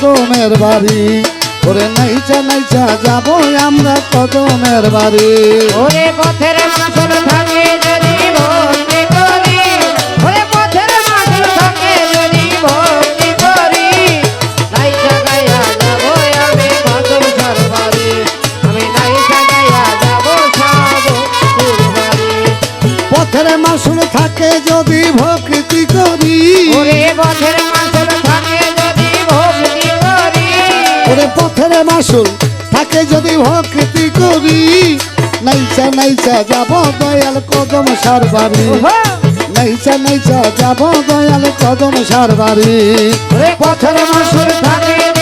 কদমের বাড়ি। ওরে নাইচা নাইচা যাব আমরা কদমের বাড়ি। ওরে পথের মাসল থাকে যদি ভক্তি করি। ওরে পথের মাসল থাকে যদি ভক্তি করি। নাই জাগাইয়া যাব আমি কদম সরবারি আমি নাই জাগাইয়া যাব সব পথের মাসুল থাকে যদি ভক্তি করি। ওরে পথের মাসুল থাকে যদি ভক্তি করি নাইচা নাইচা যাব দয়াল কদম সার বাড়ি নাইচা নাইচা যাব দয়াল কদম সার বাড়ি ওরে পথের মাসুল থাকে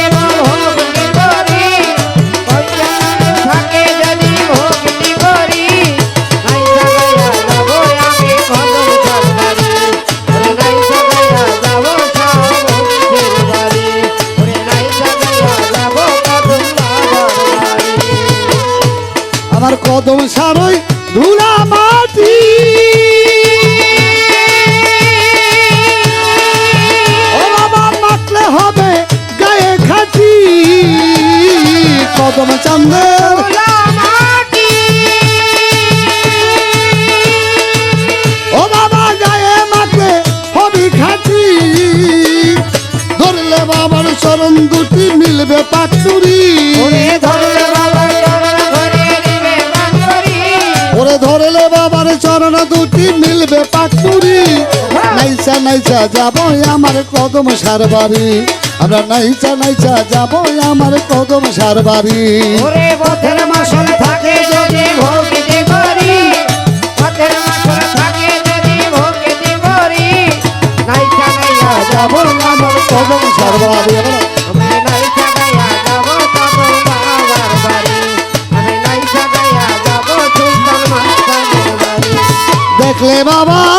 চান্দের ও বাবা গায়ে মাতলে হবি খাটি। ধরলে বাবার চরণ দুটি মিলবে পাটুরি নাইচা নাইচা যাব আমার কদম সার বাড়ি আমরা নাইচা নাইচা যাব আমার কদম সার বাড়ি ওরে পথের মাসল থাকে যদি ভক্তি করি। পথের মাসল থাকে যদি ভক্তি করি। নাই চাগাইয়া যাব আমার কদম সার বাড়ি আমি নাই চাগাইয়া যাব তব বাবার বাড়ি আমি নাই চাগাইয়া যাব সুলতান মাস্টারের বাড়ি। দেখলে বাবার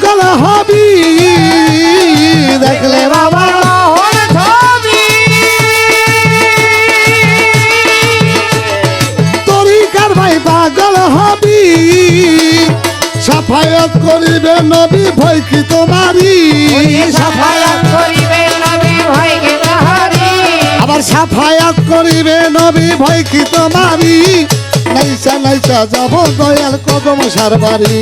পাগল হবি। দেখলে বাবা তরিকার ভাই পাগল হবি। সাফায়াত করিবে নবী ভয় কি তোমারি সাফায়াত করিবে নবী ভাইকে তাহারি আবার সাফায়াত করিবে নবী ভয় কি তোমারি নাইচা নাইচা যাব দয়াল কদম সার বাড়ি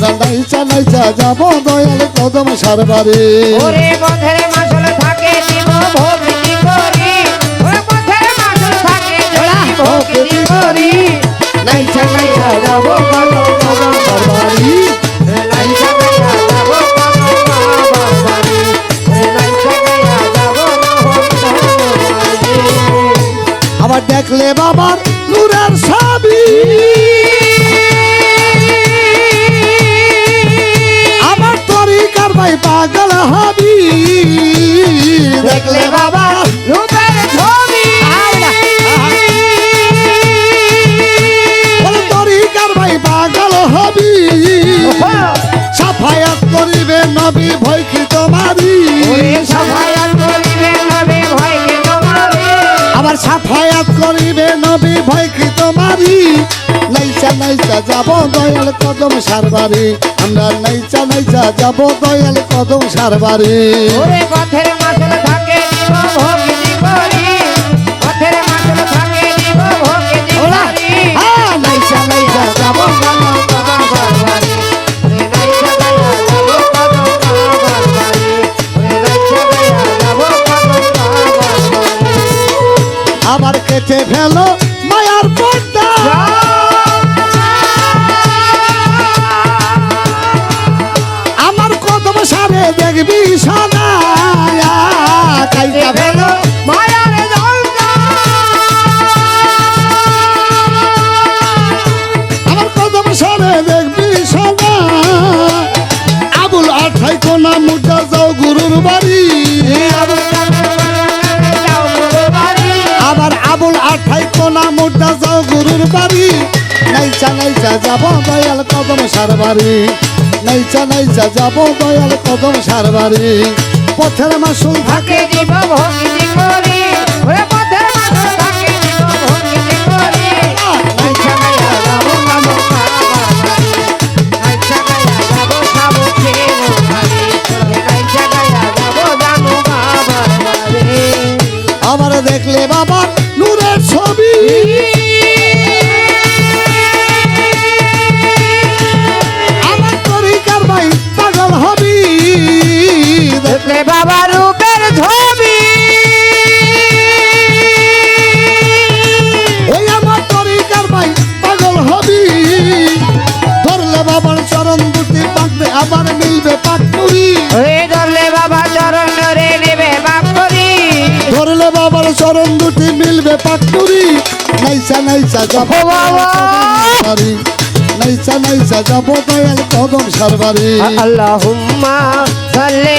আমরা নাইচা নাইচা যাব দয়াল কদম সার বাড়ি ওরে পথের মাসল থাকে দিব ভক্তি করি। ওরে পথের মাসল থাকে যদি ভক্তি করি। নাই চাগাইয়া যাব কত কদম সরবারি। যাব যাব আবার দেখলে বাবার নূরের ছবি পাগল হবি। দেখলে বাবা। রূপের ছবি। তরিকার ভাই পাগল হবি। সাফায়াত করিবে নবী ভয় তোমারি আবার সাফায়াত করিবে নবী ভয় তোমারি নাইচা নাইচা যাব দয়াল কদম সারবারি। আমরা নাইচা নাইচা যাব দয়াল কদম সারবারি। ওরে পথের মাসল থাকে ভক্তি করি পথের মাসল থাকে ভক্তি করি হ্যাঁ নাইচা নাইচা যাব কদম কদম বারবারি ওরে নাইচা গায়া দেখবি সদা কাইটা ফেলো। মায়ার জলদা আমার কদম সারে দেখবি সদা। আবুল আঠাই কোনা মুদ্রা যাও গুরুর বাড়ি। আবার আবুল আঠাই কোনা মুদ্রা যাও গুরুর বাড়ি। নাইচা নাইচা যাব দয়াল কদম সার বাড়ি নাইচা নাইচা যাব দয়াল কদম সারবারি। পথের মাসুল থাকে দিব ভক্তি করি। ফ্যাক্টরি নাইসা নাইসা যাব বাড়ি নাইসা নাইসা যাব তাই কদম সারবারি। আল্লাহুম্মা সাল্লি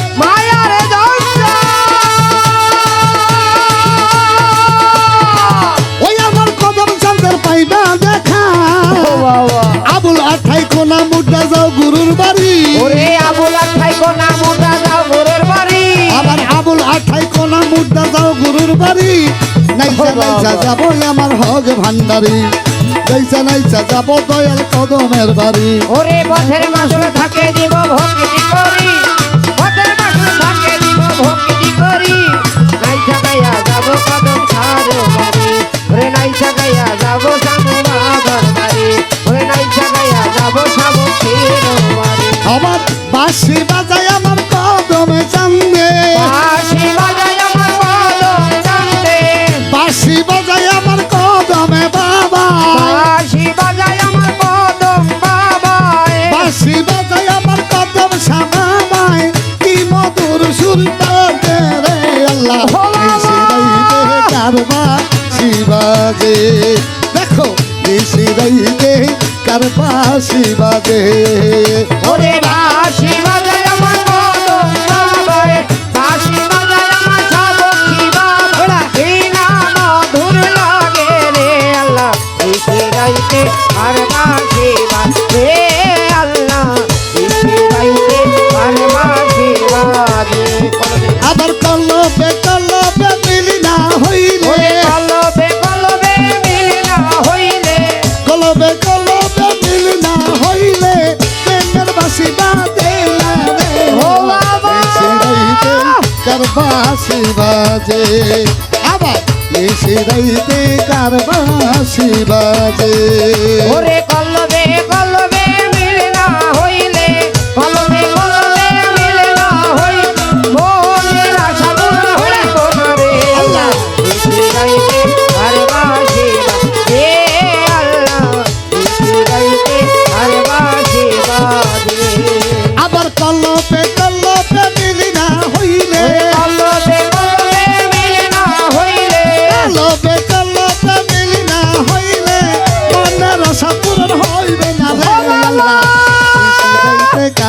বন্ধুর বাড়ি নাইসা নাইসা যাব আমার হজ ভান্ডারি। নাইসা নাইসা যাব দয়াল কদমের বাড়ি। ওরে পথের মাসুল থাকে দিব ভক্তি করি। পথের মাসুল থাকে দিব ভক্তি করি। নাইসা গায়া যাব কদম ছাড়ো বাড়ি। ওরে নাইসা গায়া যাব যাব বাবার বাড়ি। ওরে নাইসা গায়া যাব সাবো আমার বাসি বাজাই মালা নিশিরাইতে কারবা শিবাজে দেখো নিশিরাইতে কারবা শিবাজে ওরে বা শিবাজে আমার আর কার বাসি বাজে। আবার নিশিরাইতে কার বাসি বাজে। ওরে কল্ল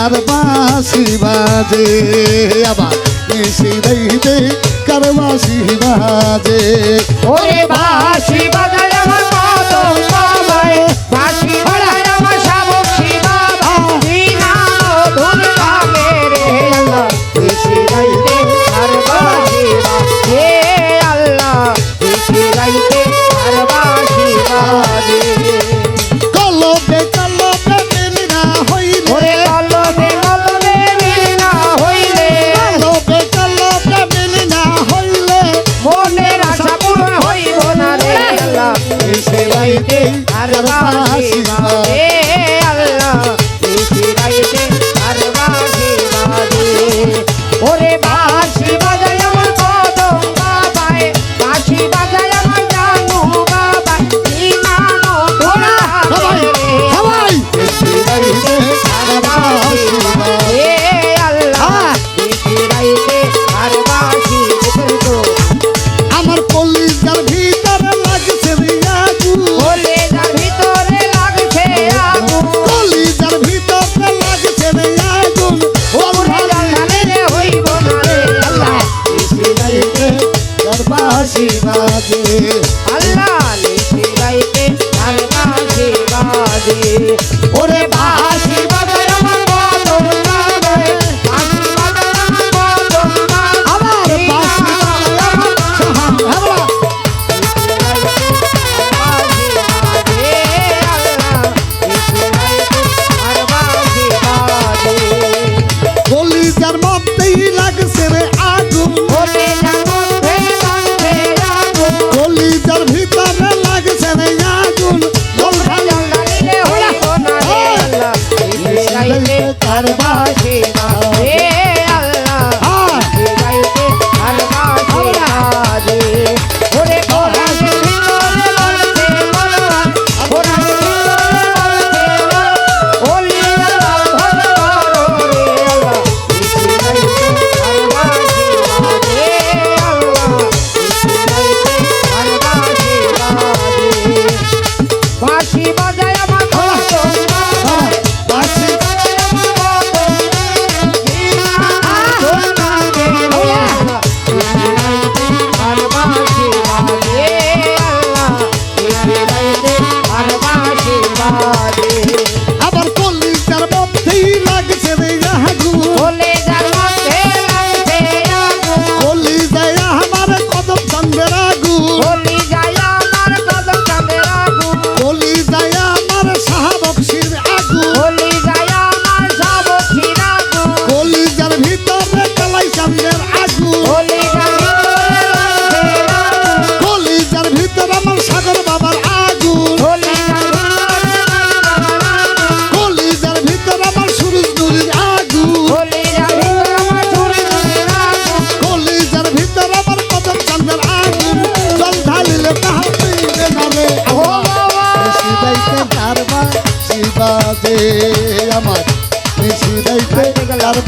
আর বাঁশি বাজে আবার নিশি দইতে কার বাঁশি বাজে। ওরে বাঁশি বাজে। Darbar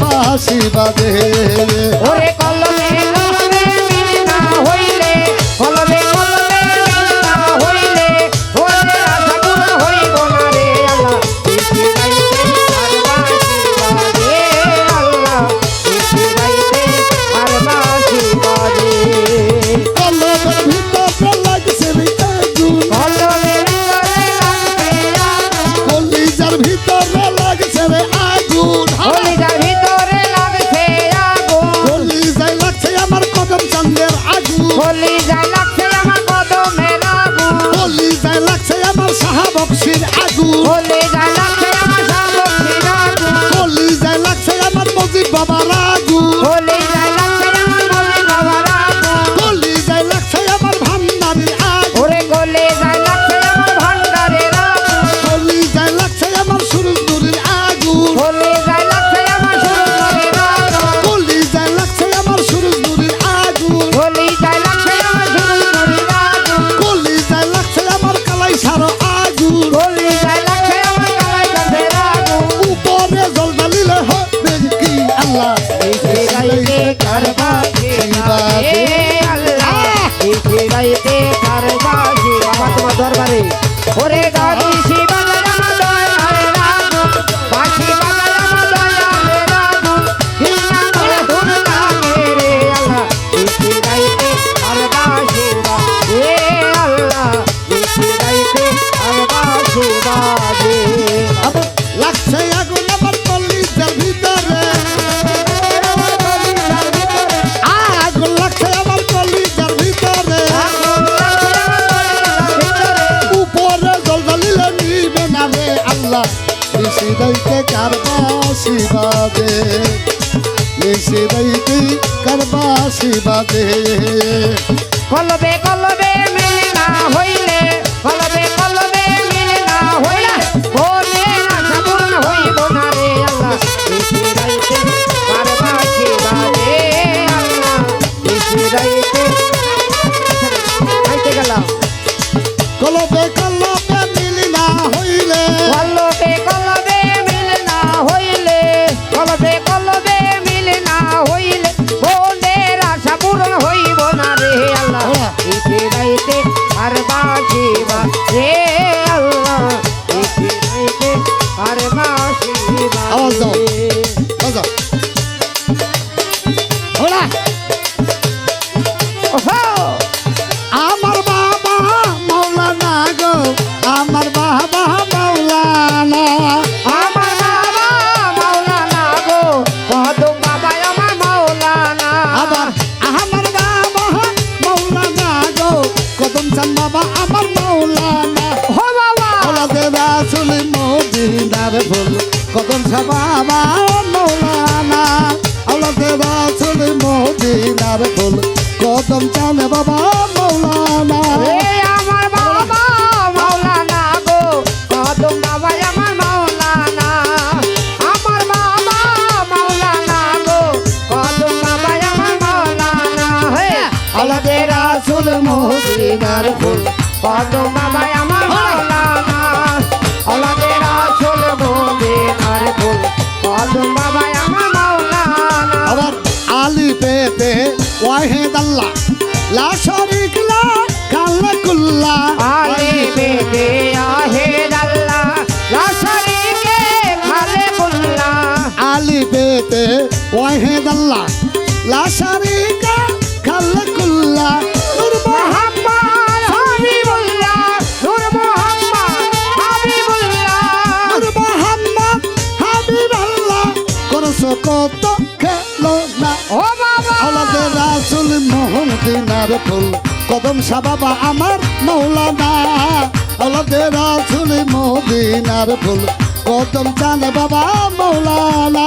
বাঁশি বাজে ওরে কল সাহাবক্সির আগুন করবা জিবা আল্লাহ। এই ফিরাইতে দরবারে। ওরে দাদি নামে আল্লাহ। নিশি দইতে কারবাসি বাদে নিশি দইতে কারবাসি বাদে কলবে কলবে মিলে না হইলে কলবে কলবে মিলে না হইলে বলে না সাধন হইব না রে আল্লাহ। নিশি দইতে কারবাসি বাদে আল্লাহ। নিশি দইতে খাইতে গেলাম। কলবে বাবার ফুল কদম চান বাবা মৌলানা। লা শরিকলা কাল্লা কুল্লা। আলে বেদে আহে আল্লাহ লাশরিকে খালে কুল্লা। আলি পেতে ওয়াহেদ আল্লাহ লা শরিকা কাল্লা কুল্লা। নূর মোহাম্মদ হাবিবুল্লাহ নূর মোহাম্মদ হাবিবুল্লাহ। নূর মোহাম্মদ হাবিব আল্লাহ করছ কত রাসুল মোহমদিনার ফুল। কদম শাহ বাবা আমার মৌলানা। আলাদে রাসুল মোদিনার ফুল। কদম চান বাবা মৌলানা।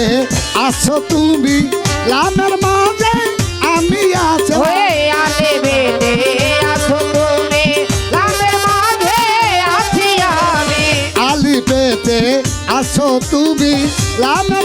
পেতে আসো তুমি লামের মাঝে আমি আছো। আলে বেদে আসো তুমি লামের মাঝে আছি আমি। আলি পেতে আসো তুমি লামের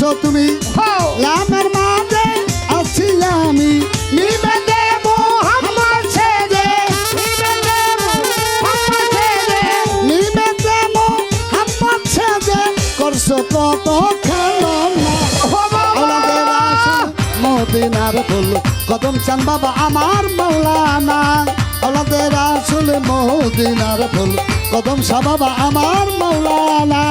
আসো তুমি? লামের মাঝে আছি আমি। নিবে দেব আমার ছেলে নিবে দেব আমার ছেলে নিবে দেব আমার ছেদে করছ কত মদিনার ফুল। কদম চান বাবা আমার মৌলানা। ওলাদের আসল মদিনার ফুল। কদম শাহ বাবা আমার মৌলানা।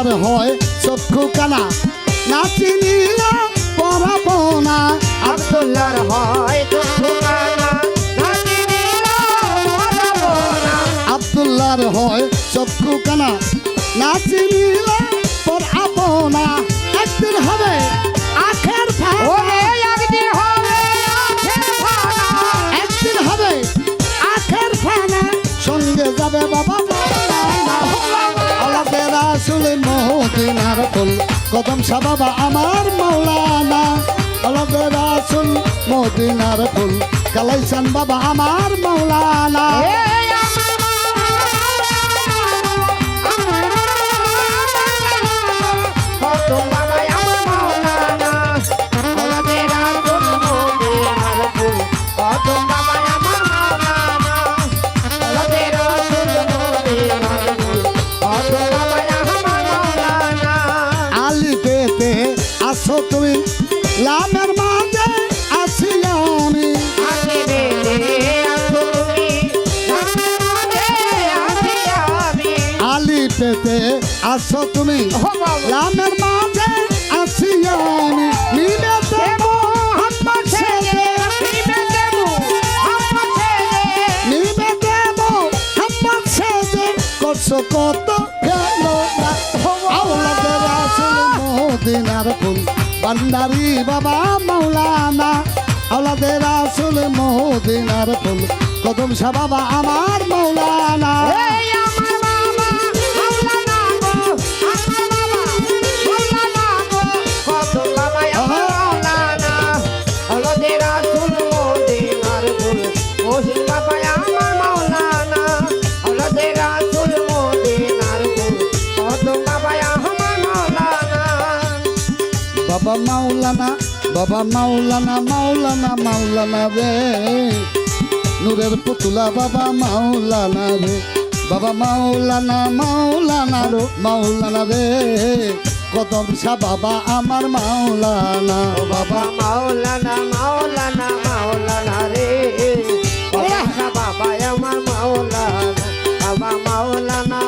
আব্দুল্লাহর হয় চক্ষু কানা না। চিনিলা পড়াবো না। আব্দুল্লাহর হয় হয় চক্ষু কানা না চিনিলা পড়াবো না। একদিন হবে আখের একদিন হবে আখের একদিন হবে আখের ফানা সঙ্গে যাবে বাবা কদম শাহ বাবা আমার মৌলানা আল্লাহ রাসুল মদিনার ফুল। কালাইসান বাবা আমার মৌলানা এই আলি আসো তুমি? লামের মাঝে আসি আমি। নিবে দেব আমার ছেদে করছ কত গেল মদিনার ফুল। বান্দারি বাবা মাওলানা। আওলাদের আসল মদিনার ফুল। কদম শাহ বাবা আমার মৌলানা বাবা মাওলানা বাবা মাওলানা মাওলানা মাওলানা রে। নূরের পুতুলা বাবা মাওলানা রে। বাবা মাওলানা মাওলানা রো, মাওলানা রে। কদম শাহ বাবা আমার মাওলানা। বাবা মাওলানা মাওলানা মাওলানা রে। বাবা বাবা আমার মাওলানা। বাবা মাওলানা